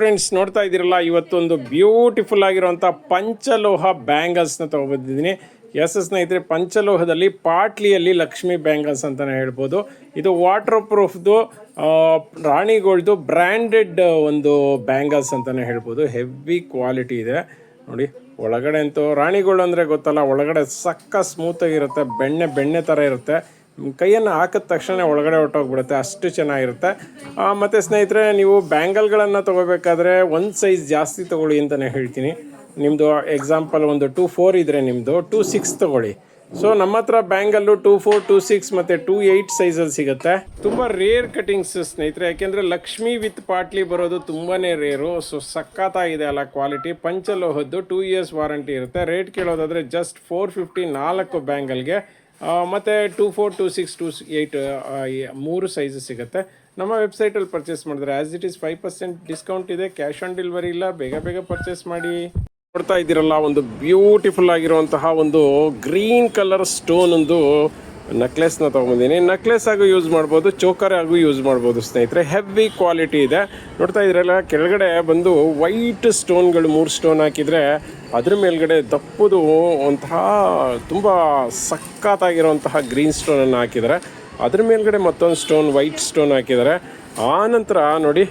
Friends ನೋಡ್ತಾ ಇದ್ದೀರಲ್ಲ, ಇವತ್ತೊಂದು ಬ್ಯೂಟಿಫುಲ್ ಆಗಿರುವಂಥ ಪಂಚಲೋಹ ಬ್ಯಾಂಗಲ್ಸ್ನ ತೊಗೊಬಂದಿದ್ದೀನಿ. ಎಸ್ ಎಸ್ ಸ್ನೇಹಿತರೆ, ಪಂಚಲೋಹದಲ್ಲಿ ಪಾಟ್ಲಿಯಲ್ಲಿ ಲಕ್ಷ್ಮಿ ಬ್ಯಾಂಗಲ್ಸ್ ಅಂತಲೇ ಹೇಳ್ಬೋದು. ಇದು ವಾಟರ್ ಪ್ರೂಫ್ದು ರಾಣಿಗಳ್ದು ಬ್ರ್ಯಾಂಡೆಡ್ ಒಂದು ಬ್ಯಾಂಗಲ್ಸ್ ಅಂತಲೇ ಹೇಳ್ಬೋದು. ಹೆವಿ ಕ್ವಾಲಿಟಿ ಇದೆ. ನೋಡಿ, ಒಳಗಡೆ ಅಂತೂ ರಾಣಿಗಳು ಅಂದರೆ ಗೊತ್ತಲ್ಲ, ಒಳಗಡೆ ಸಕ್ಕ ಸ್ಮೂತಾಗಿರುತ್ತೆ ಬೆಣ್ಣೆ ಬೆಣ್ಣೆ ಥರ ಇರುತ್ತೆ. ಕೈಯನ್ನು ಹಾಕಿದ ತಕ್ಷಣ ಒಳಗಡೆ ಹೊಟ್ಟೋಗ್ಬಿಡುತ್ತೆ ಅಷ್ಟು ಚೆನ್ನಾಗಿರುತ್ತೆ. ಮತ್ತು ಸ್ನೇಹಿತರೆ, ನೀವು ಬ್ಯಾಂಗಲ್ಗಳನ್ನು ತೊಗೋಬೇಕಾದ್ರೆ ಒಂದು ಸೈಜ್ ಜಾಸ್ತಿ ತೊಗೊಳ್ಳಿ ಅಂತಲೇ ಹೇಳ್ತೀನಿ. ನಿಮ್ಮದು ಎಕ್ಸಾಂಪಲ್ ಒಂದು ಟೂ ಫೋರ್ ಇದ್ದರೆ ನಿಮ್ಮದು ಟೂ ಸಿಕ್ಸ್ ತೊಗೊಳ್ಳಿ. ಸೊ ನಮ್ಮ ಹತ್ರ bangle two four two six ಮತ್ತು ಟೂ ಏಯ್ಟ್ ಸೈಜಲ್ಲಿ ಸಿಗುತ್ತೆ. ತುಂಬ ರೇರ್ ಕಟಿಂಗ್ಸ್ ಸ್ನೇಹಿತರೆ, ಯಾಕೆಂದರೆ ಲಕ್ಷ್ಮಿ ವಿತ್ ಪಾಟ್ಲಿ ಬರೋದು ತುಂಬಾ ರೇರು ಸೊ ಸಖತ್ತಾಗಿದೆ ಅಲ್ಲ ಕ್ವಾಲಿಟಿ ಪಂಚಲೋಹದ್ದು ಟೂ ಇಯರ್ಸ್ ವಾರಂಟಿ ಇರುತ್ತೆ. ರೇಟ್ ಕೇಳೋದಾದರೆ ಜಸ್ಟ್ ಫೋರ್ ಫಿಫ್ಟಿ ನಾಲ್ಕು ಬ್ಯಾಂಗಲ್ಗೆ. ಮತ್ತು two four two six two eight ಮೂರು ಸೈಜ್ ಸಿಗುತ್ತೆ. ನಮ್ಮ ವೆಬ್ಸೈಟಲ್ಲಿ ಪರ್ಚೇಸ್ ಮಾಡಿದ್ರೆ as it is five percent discount ಇದೆ ಕ್ಯಾಶ್ ಆನ್ ಡೆಲಿವರಿ ಇಲ್ಲ, ಬೇಗ ಬೇಗ ಪರ್ಚೇಸ್ ಮಾಡಿ. ನೋಡ್ತಾ ಇದ್ದೀರಲ್ಲ, ಒಂದು ಬ್ಯೂಟಿಫುಲ್ ಆಗಿರುವಂತಹ ಒಂದು ಗ್ರೀನ್ ಕಲರ್ ಸ್ಟೋನ್ ಒಂದು ನಕ್ಲೆಸ್ನ ತೊಗೊಂಬಂದಿನಿ. ನೆಕ್ಲೆಸ್ ಆಗು ಯೂಸ್ ಮಾಡ್ಬೋದು ಚೋಕರ್ ಆಗು ಯೂಸ್ ಮಾಡ್ಬೋದು ಸ್ನೇಹಿತರೆ. ಹೆವಿ ಕ್ವಾಲಿಟಿ ಇದೆ. ನೋಡ್ತಾ ಇದ್ರಲ್ಲ, ಕೆಳಗಡೆ ಬಂದು ವೈಟ್ ಸ್ಟೋನ್ಗಳು ಮೂರು ಸ್ಟೋನ್ ಹಾಕಿದರೆ ಅದ್ರ ಮೇಲ್ಗಡೆ ದಪ್ಪದು ಒಂತಹ ತುಂಬ ಸಖತ್ತಾಗಿರುವಂತಹ ಗ್ರೀನ್ ಸ್ಟೋನನ್ನು ಹಾಕಿದ್ದಾರೆ ಅದ್ರ ಮೇಲ್ಗಡೆ ಮತ್ತೊಂದು ಸ್ಟೋನ್ ವೈಟ್ ಸ್ಟೋನ್ ಹಾಕಿದ್ದಾರೆ ಆ ನಂತರ ನೋಡಿ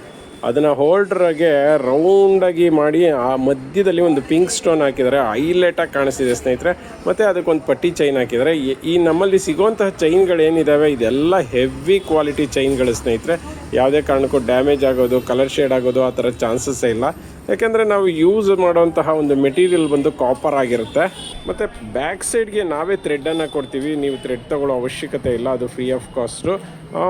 ಅದನ್ನು ಹೋಲ್ಡ್ರಾಗೆ ರೌಂಡಾಗಿ ಮಾಡಿ, ಆ ಮಧ್ಯದಲ್ಲಿ ಒಂದು ಪಿಂಕ್ ಸ್ಟೋನ್ ಹಾಕಿದ್ದಾರೆ ಹೈಲೈಟಾಗಿ ಕಾಣಿಸ್ತಿದೆ ಸ್ನೇಹಿತರೆ. ಮತ್ತು ಅದಕ್ಕೊಂದು ಪಟ್ಟಿ ಚೈನ್ ಹಾಕಿದ್ದಾರೆ ಈ- ಈ ನಮ್ಮಲ್ಲಿ ಸಿಗುವಂತಹ ಚೈನ್ಗಳೇನಿದ್ದಾವೆ ಇದೆಲ್ಲ ಹೆವಿ ಕ್ವಾಲಿಟಿ ಚೈನ್ಗಳು ಸ್ನೇಹಿತರೆ. ಯಾವುದೇ ಕಾರಣಕ್ಕೂ ಡ್ಯಾಮೇಜ್ ಆಗೋದು ಕಲರ್ ಶೇಡ್ ಆಗೋದು, ಆ ಥರ ಚಾನ್ಸಸ್ಸೇ ಇಲ್ಲ. ಯಾಕೆಂದರೆ ನಾವು ಯೂಸ್ ಮಾಡುವಂತಹ ಒಂದು ಮೆಟೀರಿಯಲ್ ಬಂದು ಕಾಪರ್ ಆಗಿರುತ್ತೆ. ಮತ್ತು ಬ್ಯಾಕ್ ಸೈಡ್ಗೆ ನಾವೇ ಥ್ರೆಡ್ಡನ್ನು ಕೊಡ್ತೀವಿ. ನೀವು ಥ್ರೆಡ್ ತಗೊಳ್ಳೋ ಅವಶ್ಯಕತೆ ಇಲ್ಲ. ಅದು ಫ್ರೀ ಆಫ್ ಕಾಸ್ಟು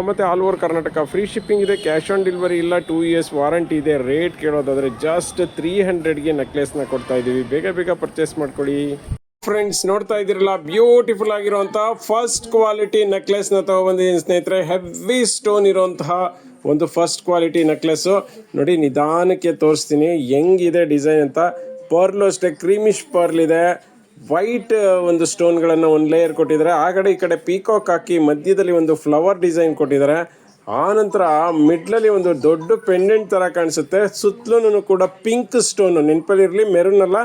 ಮತ್ತು all over Karnataka free shipping ಇದೆ ಕ್ಯಾಶ್ ಆನ್ ಡೆಲಿವರಿ ಇಲ್ಲ ಟೂ ಇಯರ್ಸ್ ವಾರಂಟಿ ಇದೆ ರೇಟ್ ಕೇಳೋದಾದರೆ ಜಸ್ಟ್ ತ್ರೀ ಹಂಡ್ರೆಡ್ಗೆ ನೆಕ್ಲೆಸ್ನ ಕೊಡ್ತಾ ಇದ್ದೀವಿ ಬೇಗ ಬೇಗ ಪರ್ಚೇಸ್ ಮಾಡ್ಕೊಳ್ಳಿ. ಫ್ರೆಂಡ್ಸ್ ನೋಡ್ತಾ ಇದ್ದೀರಲ್ಲ ಬ್ಯೂಟಿಫುಲ್ ಆಗಿರುವಂತಹ ಫಸ್ಟ್ ಕ್ವಾಲಿಟಿ ನೆಕ್ಲೆಸ್ನ ತಗೊಬಂದಿದ್ದೀನಿ ಸ್ನೇಹಿತರೆ. ಹೆವಿ ಸ್ಟೋನ್ ಇರುವಂತಹ ಒಂದು ಫಸ್ಟ್ ಕ್ವಾಲಿಟಿ ನೆಕ್ಲೆಸ್ಸು ನೋಡಿ, ನಿಧಾನಕ್ಕೆ ತೋರಿಸ್ತೀನಿ. ಹೆಂಗಿದೆ ಡಿಸೈನ್ ಅಂತ. ಪರ್ಲು ಅಷ್ಟೇ ಕ್ರೀಮಿಶ್ ಪರ್ಲ್ ಇದೆ. ವೈಟ್ ಒಂದು ಸ್ಟೋನ್ಗಳನ್ನು ಒಂದು ಲೇಯರ್ ಕೊಟ್ಟಿದ್ದಾರೆ. ಆ ಕಡೆ, ಈ ಕಡೆ ಪೀಕಾಕ್ ಹಾಕಿ ಮಧ್ಯದಲ್ಲಿ ಒಂದು ಫ್ಲವರ್ ಡಿಸೈನ್ ಕೊಟ್ಟಿದ್ದಾರೆ. ಆನಂತರ ನಂತರ ಮಿಡ್ಲಲ್ಲಿ ಒಂದು ದೊಡ್ಡ ಪೆಂಡೆಂಟ್ ಥರ ಕಾಣಿಸುತ್ತೆ. ಸುತ್ತಲೂ ಕೂಡ ಪಿಂಕ್ ಸ್ಟೋನು ನೆನಪಲ್ಲಿರಲಿ ಮೆರೂನ್ ಅಲ್ಲ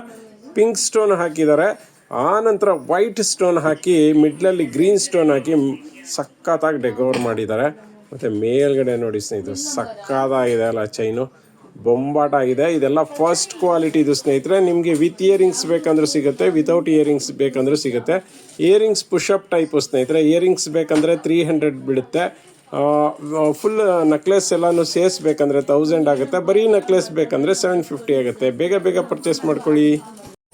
ಪಿಂಕ್ ಸ್ಟೋನ್ ಹಾಕಿದ್ದಾರೆ. ಆನಂತರ ನಂತರ ವೈಟ್ ಸ್ಟೋನ್ ಹಾಕಿ ಮಿಡ್ಲಲ್ಲಿ ಗ್ರೀನ್ ಸ್ಟೋನ್ ಹಾಕಿ, ಸಖತ್ತಾಗಿ ಡೆಕೋರ್ ಮಾಡಿದ್ದಾರೆ. ಮತ್ತು ಮೇಲ್ಗಡೆ ನೋಡಿ ಸ್ನೇಹಿತರೆ, ಸಕ್ಕತ್ತಾಗಿದೆ ಅಲ್ಲ ಚೈನು ಬೊಂಬಾಟ ಆಗಿದೆ ಇದೆಲ್ಲ ಫಸ್ಟ್ ಕ್ವಾಲಿಟಿ ಇದು ಸ್ನೇಹಿತರೆ. ನಿಮಗೆ ವಿತ್ ಇಯರಿಂಗ್ಸ್ ಬೇಕಂದ್ರೆ ಸಿಗುತ್ತೆ ವಿತೌಟ್ ಇಯರಿಂಗ್ಸ್ ಬೇಕಂದ್ರೆ ಸಿಗುತ್ತೆ. ಇಯರಿಂಗ್ಸ್ ಪುಷಪ್ ಟೈಪು ಸ್ನೇಹಿತರೆ ಇಯರಿಂಗ್ಸ್ ಬೇಕಂದರೆ ತ್ರೀ ಹಂಡ್ರೆಡ್ ಬಿಡುತ್ತೆ. ಫುಲ್ ನೆಕ್ಲೆಸ್ ಎಲ್ಲನೂ ಸೇರಿಸ್ಬೇಕಂದ್ರೆ ತೌಸಂಡ್ ಆಗುತ್ತೆ. ಬರೀ ನಕ್ಲೆಸ್ ಬೇಕಂದರೆ ಸೆವೆನ್ ಫಿಫ್ಟಿ ಆಗುತ್ತೆ. ಬೇಗ ಬೇಗ ಪರ್ಚೇಸ್ ಮಾಡ್ಕೊಳ್ಳಿ.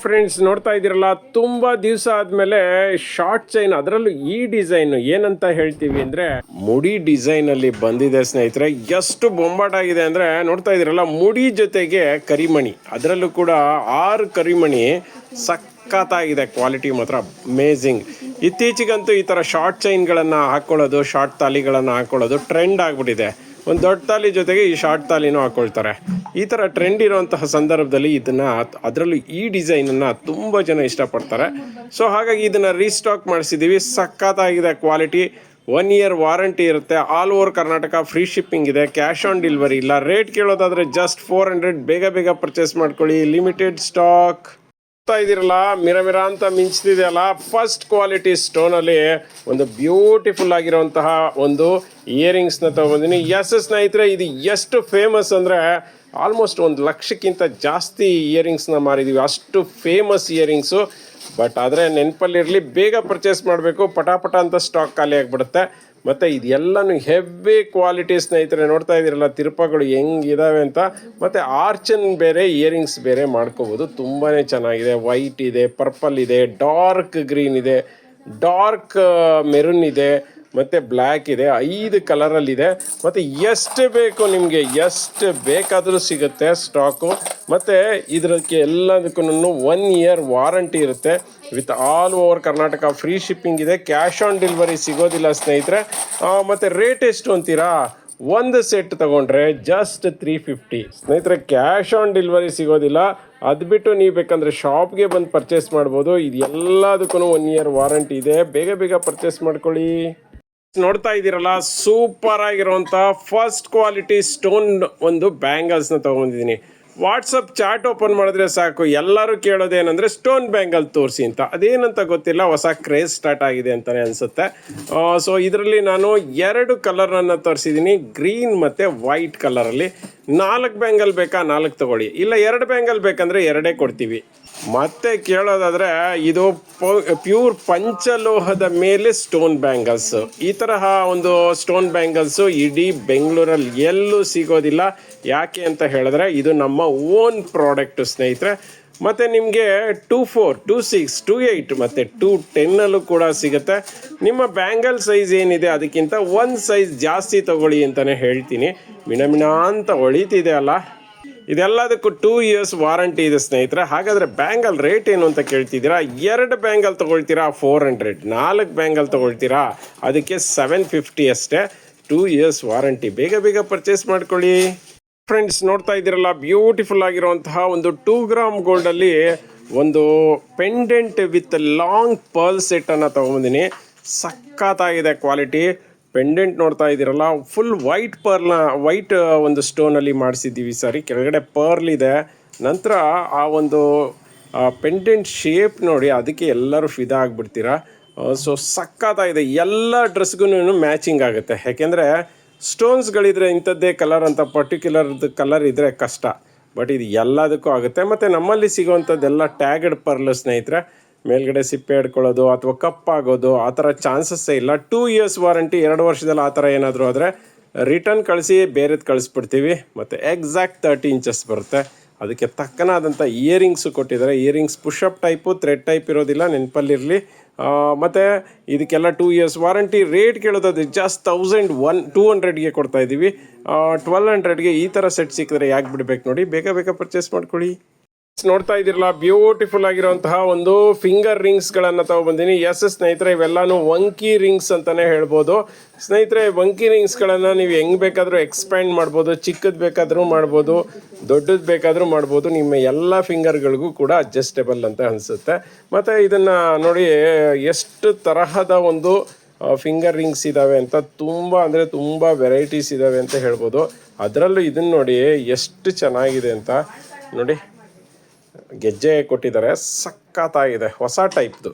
ಫ್ರೆಂಡ್ಸ್ ನೋಡ್ತಾ ಇದ್ದೀರಲ್ಲ, ತುಂಬ ದಿವಸ ಆದಮೇಲೆ ಶಾರ್ಟ್ ಚೈನ್ ಅದರಲ್ಲೂ ಈ ಡಿಸೈನ್ ಏನಂತ ಹೇಳ್ತೀವಿ ಅಂದರೆ ಮುಡಿ ಡಿಸೈನ್ ಅಲ್ಲಿ ಬಂದಿದೆ ಸ್ನೇಹಿತರೆ. ಎಷ್ಟು ಬೊಂಬಾಟಾಗಿದೆ ಅಂದರೆ, ನೋಡ್ತಾ ಇದ್ದೀರಲ್ಲ, ಮುಡಿ ಜೊತೆಗೆ ಕರಿಮಣಿ. ಅದರಲ್ಲೂ ಕೂಡ ಆರು ಕರಿಮಣಿ ಸಖತ್ತಾಗಿದೆ ಕ್ವಾಲಿಟಿ ಮಾತ್ರ ಅಮೇಝಿಂಗ್ ಇತ್ತೀಚೆಗಂತೂ ಈ ಥರ ಶಾರ್ಟ್ ಚೈನ್ಗಳನ್ನು ಹಾಕ್ಕೊಳ್ಳೋದು ಶಾರ್ಟ್ ತಾಲಿಗಳನ್ನು ಹಾಕ್ಕೊಳ್ಳೋದು ಟ್ರೆಂಡ್ ಆಗಿಬಿಟ್ಟಿದೆ. ಒಂದು ದೊಡ್ಡ ತಾಲಿ ಜೊತೆಗೆ ಈ ಶಾರ್ಟ್ ತಾಲಿನೂ ಹಾಕೊಳ್ತಾರೆ. ಈ ಥರ ಟ್ರೆಂಡ್ ಇರುವಂತಹ ಸಂದರ್ಭದಲ್ಲಿ ಇದನ್ನು ಅದರಲ್ಲೂ ಈ ಡಿಸೈನನ್ನು ತುಂಬ ಜನ ಇಷ್ಟಪಡ್ತಾರೆ. ಸೊ ಹಾಗಾಗಿ ಇದನ್ನು ರೀಸ್ಟಾಕ್ ಮಾಡಿಸಿದ್ದೀವಿ ಸಖತ್ತಾಗಿದೆ ಕ್ವಾಲಿಟಿ ಒನ್ ಇಯರ್ ವಾರಂಟಿ ಇರುತ್ತೆ. All over Karnataka free shipping ಇದೆ. ಕ್ಯಾಶ್ ಆನ್ ಡೆಲಿವರಿ ಇಲ್ಲ. ರೇಟ್ ಕೇಳೋದಾದರೆ ಜಸ್ಟ್ ಫೋರ್ ಹಂಡ್ರೆಡ್ ಬೇಗ ಬೇಗ ಪರ್ಚೇಸ್ ಮಾಡ್ಕೊಳ್ಳಿ. ಲಿಮಿಟೆಡ್ ಸ್ಟಾಕ್ ಇದ್ದೀರಲ್ಲ, ಮಿರ ಮಿರ ಅಂತ ಮಿಂಚ್ತಿದೆಯಲ್ಲ. ಫಸ್ಟ್ ಕ್ವಾಲಿಟಿ ಸ್ಟೋನಲ್ಲಿ ಒಂದು ಬ್ಯೂಟಿಫುಲ್ ಆಗಿರುವಂತಹ ಒಂದು ಇಯರಿಂಗ್ಸ್ನ ತೊಗೊಂಡಿನಿ ಎಸ್ ಸ್ನೇಹಿತರೆ, ಇದು ಎಷ್ಟು ಫೇಮಸ್ ಅಂದರೆ ಆಲ್ಮೋಸ್ಟ್ ಒಂದು ಲಕ್ಷಕ್ಕಿಂತ ಜಾಸ್ತಿ ಇಯರಿಂಗ್ಸ್ನ ಮಾರಿದ್ದೀವಿ ಅಷ್ಟು ಫೇಮಸ್ ಇಯರಿಂಗ್ಸು ಬಟ್ ಆದರೆ ನೆನಪಲ್ಲಿರಲಿ ಬೇಗ ಪರ್ಚೇಸ್ ಮಾಡಬೇಕು, ಪಟಾಪಟ ಅಂತ ಸ್ಟಾಕ್ ಖಾಲಿ ಆಗಿಬಿಡುತ್ತೆ. ಮತ್ತು ಇದೆಲ್ಲನೂ ಹೆವಿ ಕ್ವಾಲಿಟಿ ಸ್ನೇಹಿತರೆ, ನೋಡ್ತಾ ಇದ್ದೀರಲ್ಲ, ತಿರುಪಗಳು ಹೆಂಗಿದಾವೆ ಅಂತ. ಮತ್ತು ಆರ್ಚನ್ ಬೇರೆ ಇಯರಿಂಗ್ಸ್ ಬೇರೆ ಮಾಡ್ಕೋಬೋದು. ತುಂಬಾ ಚೆನ್ನಾಗಿದೆ. ವೈಟ್ ಇದೆ ಪರ್ಪಲ್ ಇದೆ ಡಾರ್ಕ್ ಗ್ರೀನ್ ಇದೆ ಡಾರ್ಕ್ ಮೆರೂನ್ ಇದೆ. ಮತ್ತು ಬ್ಲ್ಯಾಕ್ ಇದೆ, ಐದು ಕಲರಲ್ಲಿದೆ ಮತ್ತು ಎಷ್ಟು ಬೇಕು ನಿಮಗೆ, ಎಷ್ಟು ಬೇಕಾದರೂ ಸಿಗುತ್ತೆ ಸ್ಟಾಕು ಮತ್ತು ಇದಕ್ಕೆ ಎಲ್ಲದಕ್ಕೂ ಒನ್ ಇಯರ್ ವಾರಂಟಿ ಇರುತ್ತೆ. With all over Karnataka free shipping ಇದೆ ಕ್ಯಾಶ್ ಆನ್ ಡೆಲಿವರಿ ಸಿಗೋದಿಲ್ಲ ಸ್ನೇಹಿತರೆ. ಮತ್ತೆ ರೇಟ್ ಎಷ್ಟು ಅಂತೀರಾ? ಒಂದು ಸೆಟ್ ತಗೊಂಡ್ರೆ ಜಸ್ಟ್ ತ್ರೀ ಫಿಫ್ಟಿ ಸ್ನೇಹಿತರೆ ಕ್ಯಾಶ್ ಆನ್ ಡೆಲಿವರಿ ಸಿಗೋದಿಲ್ಲ. ಅದು ಬಿಟ್ಟು ನೀವು ಬೇಕಂದ್ರೆ ಶಾಪ್ಗೆ ಬಂದು ಪರ್ಚೇಸ್ ಮಾಡ್ಬೋದು. ಇದು ಎಲ್ಲದಕ್ಕೂ ಒನ್ ಇಯರ್ ವಾರಂಟಿ ಇದೆ. ಬೇಗ ಬೇಗ ಪರ್ಚೇಸ್ ಮಾಡ್ಕೊಳ್ಳಿ. ನೋಡ್ತಾ ಇದ್ದೀರಲ್ಲ ಸೂಪರ್ ಆಗಿರುವಂಥ ಫಸ್ಟ್ ಕ್ವಾಲಿಟಿ ಸ್ಟೋನ್ ಒಂದು ಬ್ಯಾಂಗಲ್ಸನ್ನ ತಗೊಂಡಿದ್ದೀನಿ. ವಾಟ್ಸಪ್ ಚಾಟ್ ಓಪನ್ ಮಾಡಿದ್ರೆ ಸಾಕು, ಎಲ್ಲರೂ ಕೇಳೋದೇನೆಂದರೆ ಸ್ಟೋನ್ ಬ್ಯಾಂಗಲ್ ತೋರಿಸಿ ಅಂತ. ಅದೇನಂತ ಗೊತ್ತಿಲ್ಲ, ಹೊಸ ಕ್ರೇಜ್ ಸ್ಟಾರ್ಟ್ ಆಗಿದೆ ಅಂತಲೇ ಅನಿಸುತ್ತೆ. ಸೊ ಇದರಲ್ಲಿ ನಾನು ಎರಡು ಕಲರನ್ನು ತೋರಿಸಿದ್ದೀನಿ ಗ್ರೀನ್ ಮತ್ತು ವೈಟ್ ಕಲರಲ್ಲಿ ನಾಲ್ಕು ಬ್ಯಾಂಗಲ್ ಬೇಕಾ? ನಾಲ್ಕು ತಗೊಳ್ಳಿ. ಇಲ್ಲ, ಎರಡು ಬ್ಯಾಂಗಲ್ ಬೇಕಂದರೆ ಎರಡೇ ಕೊಡ್ತೀವಿ. ಮತ್ತೆ ಕೇಳೋದಾದ್ರೆ, ಇದು ಪ್ಯೂರ್ ಪಂಚಲೋಹದ ಮೇಲೆ ಸ್ಟೋನ್ ಬ್ಯಾಂಗಲ್ಸ್ ಈ ತರಹ ಒಂದು ಸ್ಟೋನ್ ಬ್ಯಾಂಗಲ್ಸ್ ಇಡೀ ಬೆಂಗಳೂರಲ್ಲಿ ಎಲ್ಲೂ ಸಿಗೋದಿಲ್ಲ. ಯಾಕೆ ಅಂತ ಹೇಳಿದ್ರೆ, ಇದು ನಮ್ಮ ಓನ್ ಪ್ರಾಡಕ್ಟ್ ಸ್ನೇಹಿತರೆ. ಮತ್ತು ನಿಮಗೆ two four two six two eight ಮತ್ತು ಟೂ ಟೆನ್ನಲ್ಲೂ ಕೂಡ ಸಿಗುತ್ತೆ. ನಿಮ್ಮ ಬ್ಯಾಂಗಲ್ ಸೈಜ್ ಏನಿದೆ ಅದಕ್ಕಿಂತ ಒಂದು ಸೈಜ್ ಜಾಸ್ತಿ ತಗೊಳ್ಳಿ ಅಂತಲೇ ಹೇಳ್ತೀನಿ. ಮಿಣ ಮಿಣ ಅಂತ ಹೊಳಿತಿದೆ ಅಲ್ಲ. ಇದೆಲ್ಲದಕ್ಕೂ ಟೂ ಇಯರ್ಸ್ ವಾರಂಟಿ ಇದೆ ಸ್ನೇಹಿತರೆ. ಹಾಗಾದರೆ ಬ್ಯಾಂಗಲ್ ರೇಟ್ ಏನು ಅಂತ ಕೇಳ್ತಿದ್ದೀರಾ? ಎರಡು ಬ್ಯಾಂಗಲ್ ತೊಗೊಳ್ತೀರಾ? ಫೋರ್ ಹಂಡ್ರೆಡ್ ನಾಲ್ಕು ಬ್ಯಾಂಗಲ್ ತೊಗೊಳ್ತೀರಾ? ಅದಕ್ಕೆ ಸೆವೆನ್ ಫಿಫ್ಟಿ ಅಷ್ಟೇ. ಟೂ ಇಯರ್ಸ್ ವಾರಂಟಿ ಬೇಗ ಬೇಗ ಪರ್ಚೇಸ್ ಮಾಡ್ಕೊಳ್ಳಿ. ಫ್ರೆಂಡ್ಸ್ ನೋಡ್ತಾ ಇದ್ದೀರಲ್ಲ ಬ್ಯೂಟಿಫುಲ್ ಆಗಿರುವಂತಹ ಒಂದು ಟೂ ಗ್ರಾಮ್ ಗೋಲ್ಡಲ್ಲಿ ಒಂದು ಪೆಂಡೆಂಟ್ ವಿತ್ ಲಾಂಗ್ ಪರ್ಲ್ ಸೆಟ್ಟನ್ನು ತೊಗೊಂಬಂದಿನಿ. ಸಖತ್ತಾಗಿದೆ ಕ್ವಾಲಿಟಿ ಪೆಂಡೆಂಟ್ ನೋಡ್ತಾ ಇದ್ದೀರಲ್ಲ ಫುಲ್ ವೈಟ್ ಪರ್ಲ್ನ ವೈಟ್ ಒಂದು ಸ್ಟೋನಲ್ಲಿ ಮಾಡಿಸಿದ್ದೀವಿ ಸರಿ. ಕೆಳಗಡೆ ಪರ್ಲ್ ಇದೆ. ನಂತರ ಆ ಒಂದು ಪೆಂಡೆಂಟ್ ಶೇಪ್ ನೋಡಿ, ಅದಕ್ಕೆ ಎಲ್ಲರೂ ಫಿದಾ ಆಗಿಬಿಡ್ತೀರಾ. ಸೊ ಸಖತ್ತಾಗಿದೆ. ಎಲ್ಲ ಡ್ರೆಸ್ಗೂ ಮ್ಯಾಚಿಂಗ್ ಆಗುತ್ತೆ. ಯಾಕೆಂದರೆ ಸ್ಟೋನ್ಸ್ಗಳಿದ್ರೆ ಇಂಥದ್ದೇ ಕಲರ್ ಅಂತ ಪರ್ಟಿಕ್ಯುಲರ್ದು ಕಲರ್ ಇದ್ದರೆ ಕಷ್ಟ. ಬಟ್ ಇದು ಎಲ್ಲದಕ್ಕೂ ಆಗುತ್ತೆ. ಮತ್ತು ನಮ್ಮಲ್ಲಿ ಸಿಗುವಂಥದ್ದೆಲ್ಲ ಟ್ಯಾಗಡ್ ಪರ್ಲ್ ಸ್ನೇಹಿತರೆ, ಮೇಲ್ಗಡೆ ಸಿಪ್ಪೆ ಹಿಡ್ಕೊಳ್ಳೋದು ಅಥವಾ ಕಪ್ಪಾಗೋದು ಆ ಥರ ಚಾನ್ಸಸ್ಸೇ ಇಲ್ಲ. ಟೂ ಇಯರ್ಸ್ ವಾರಂಟಿ ಎರಡು ವರ್ಷದಲ್ಲಿ ಆ ಥರ ಏನಾದರೂ ಆದರೆ ರಿಟರ್ನ್ ಕಳಿಸಿ, ಬೇರೆದು ಕಳಿಸ್ಬಿಡ್ತೀವಿ. ಮತ್ತು ಎಕ್ಸಾಕ್ಟ್ ತರ್ಟಿ ಇಂಚಸ್ ಬರುತ್ತೆ. ಅದಕ್ಕೆ ತಕ್ಕನಾದಂಥ ಇಯರಿಂಗ್ಸು ಕೊಟ್ಟಿದ್ದಾರೆ. Earrings push up type thread type ಇರೋದಿಲ್ಲ. ನೆನಪಲ್ಲಿರಲಿ. ಮತ್ತು ಇದಕ್ಕೆಲ್ಲ ಟೂ ಇಯರ್ಸ್ ವಾರಂಟಿ ರೇಟ್ ಕೇಳೋದಾದ್ರೆ ಜಸ್ಟ್ ತೌಸಂಡ್ ಒನ್ ಟೂ ಹಂಡ್ರೆಡ್ಗೆ ಕೊಡ್ತಾ ಇದ್ದೀವಿ ಟ್ವೆಲ್ ಹಂಡ್ರೆಡ್ಗೆ ಈ ಥರ ಸೆಟ್ ಸಿಕ್ಕಿದ್ರೆ ಯಾಕೆ ಬಿಡಬೇಕು ನೋಡಿ. ಬೇಗ ಬೇಗ ಪರ್ಚೇಸ್ ಮಾಡ್ಕೊಳ್ಳಿ. ನೋಡ್ತಾ ಇದಿರಲ್ಲ ಬ್ಯೂಟಿಫುಲ್ ಆಗಿರುವಂತಹ ಒಂದು ಫಿಂಗರ್ ರಿಂಗ್ಸ್ ಗಳನ್ನ ತಗೊಬಂದಿನಿ ಎಸ್ ಸ್ನೇಹಿತರೆ, ಇವೆಲ್ಲಾನು ವಂಕಿ ರಿಂಗ್ಸ್ ಅಂತಾನೆ ಹೇಳ್ಬೋದು. ಸ್ನೇಹಿತರೆ ವಂಕಿ ರಿಂಗ್ಸ್ಗಳನ್ನು ನೀವು ಹೆಂಗ್ ಬೇಕಾದರೂ ಎಕ್ಸ್ಪ್ಯಾಂಡ್ ಮಾಡ್ಬೋದು, ಚಿಕ್ಕದ್ ಬೇಕಾದರೂ ಮಾಡ್ಬೋದು, ದೊಡ್ಡದ್ ಬೇಕಾದರೂ ಮಾಡ್ಬೋದು, ನಿಮ್ಮ ಎಲ್ಲ ಫಿಂಗರ್ಗಳಿಗೂ ಕೂಡ ಅಡ್ಜಸ್ಟೇಬಲ್ ಅಂತ ಅನಿಸುತ್ತೆ. ಮತ್ತೆ ಇದನ್ನ ನೋಡಿ, ಎಷ್ಟು ತರಹದ ಒಂದು ಫಿಂಗರ್ ರಿಂಗ್ಸ್ ಇದ್ದಾವೆ ಅಂತ ತುಂಬ ಅಂದರೆ ತುಂಬ ವೆರೈಟೀಸ್ ಇದ್ದಾವೆ ಅಂತ ಹೇಳ್ಬೋದು. ಅದರಲ್ಲೂ ಇದನ್ನು ನೋಡಿ, ಎಷ್ಟು ಚೆನ್ನಾಗಿದೆ ಅಂತ. ನೋಡಿ. ಗೆಜ್ಜೆ ಕೊಟ್ಟಿದ್ದಾರೆ. ಸಕ್ಕತ್ತಾಗಿದೆ. ಹೊಸ ಟೈಪ್ದು.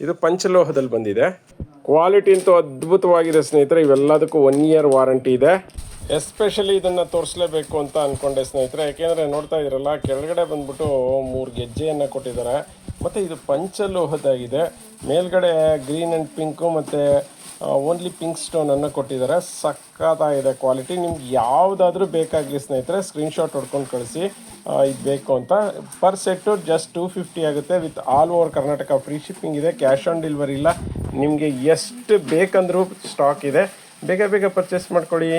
ಇದು ಪಂಚಲೋಹದಲ್ಲಿ ಬಂದಿದೆ. ಕ್ವಾಲಿಟಿ ಅಂತೂ ಅದ್ಭುತವಾಗಿದೆ ಸ್ನೇಹಿತರೆ. ಇವೆಲ್ಲದಕ್ಕೂ ಒನ್ ಇಯರ್ ವಾರಂಟಿ ಇದೆ. ಎಸ್ಪೆಷಲಿ ಇದನ್ನು ತೋರಿಸಲೇಬೇಕು ಅಂತ ಅಂದ್ಕೊಂಡೆ ಸ್ನೇಹಿತರೆ. ಯಾಕೆಂದರೆ ನೋಡ್ತಾ ಇದ್ದೀರಲ್ಲ ಕೆಳಗಡೆ ಬಂದ್ಬಿಟ್ಟು ಮೂರು ಗೆಜ್ಜೆಯನ್ನು ಕೊಟ್ಟಿದ್ದಾರೆ. ಮತ್ತು ಇದು ಪಂಚಲೋಹದಾಗಿದೆ. ಮೇಲ್ಗಡೆ ಗ್ರೀನ್ ಆ್ಯಂಡ್ ಪಿಂಕು ಮತ್ತು ಓನ್ಲಿ ಪಿಂಕ್ ಸ್ಟೋನನ್ನು ಕೊಟ್ಟಿದ್ದಾರೆ. ಸಖತ್ತಾಗಿದೆ ಕ್ವಾಲಿಟಿ. ನಿಮ್ಗೆ ಯಾವುದಾದ್ರೂ ಬೇಕಾಗಲಿ ಸ್ನೇಹಿತರೆ. ಸ್ಕ್ರೀನ್ಶಾಟ್ ಹೊಡ್ಕೊಂಡು ಕಳಿಸಿ. ಇದು ಬೇಕು ಅಂತ. Per set just two fifty ಆಗುತ್ತೆ. With all over Karnataka free shipping ಇದೆ ಕ್ಯಾಶ್ ಆನ್ ಡೆಲಿವರಿ ಇಲ್ಲ. ನಿಮಗೆ ಎಷ್ಟು ಬೇಕಂದ್ರೂ ಸ್ಟಾಕ್ ಇದೆ. ಬೇಗ ಬೇಗ ಪರ್ಚೇಸ್ ಮಾಡ್ಕೊಳ್ಳಿ.